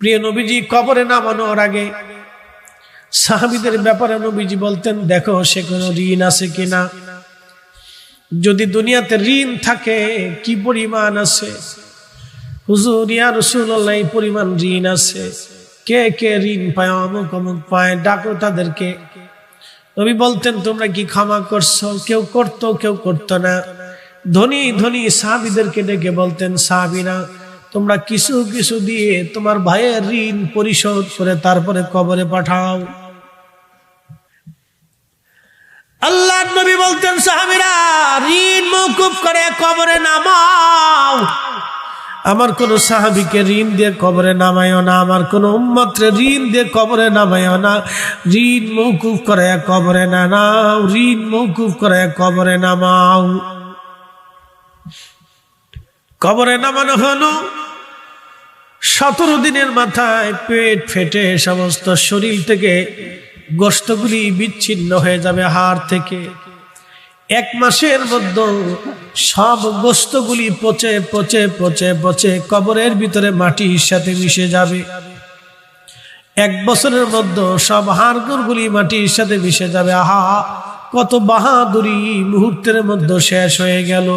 প্রিয় নবীজি, কবরে নামানোর আগে সাহাবিদের ব্যাপারে নবীজি বলতেন, দেখো সে কোনো ঋণ আছে কিনা? যদি দুনিয়াতে ঋণ থাকে, কি পরিমাণ আছে? হুজুর, ইয়া রসুল্লাহ পরিমাণ ঋণ আছে। কে কে ঋণ পায়, অমুক অমুক পায়, ডাকো তাদেরকে। নবী বলতেন, তোমরা কি ক্ষমা করছ? কেউ করতো কেউ করতো না। ধনী ধনী সাহাবিদেরকে ডেকে বলতেন সাহাবিনা তোমরা কিছু কিছু দিয়ে তোমার ভাইয়ের ঋণ পরিশোধ করে তারপরে কবরে পাঠাও। আল্লাহ নবী বলতেন, সাহাবিরা, ঋণ মৌকুব করে কবরে নামাও। আমার কোন সাহাবিকে ঋণ দিয়ে কবরে নামায়ও না, আমার কোন উম্মত্রে ঋণ দিয়ে কবরে নামায়ও না। ঋণ মৌকুফ করে কবরে না নাও ঋণ মৌকুফ করে কবরে নামাও। কবরে নামানো হলো। সতেরো দিনের মাথায় পেট ফেটে সমস্ত শরীর থেকে গোস্তগুলি বিচ্ছিন্ন হয়ে যাবে হাড় থেকে। এক মাসের মধ্যে সব গোস্তগুলি পচে পচে পচে পচে কবরের ভিতরে মাটির সাথে মিশে যাবে। এক বছরের মধ্যে সব হাড়গুড়গুলি মাটির সাথে মিশে যাবে। আহা, কত বাহাদুরি মুহূর্তের মধ্যে শেষ হয়ে গেল।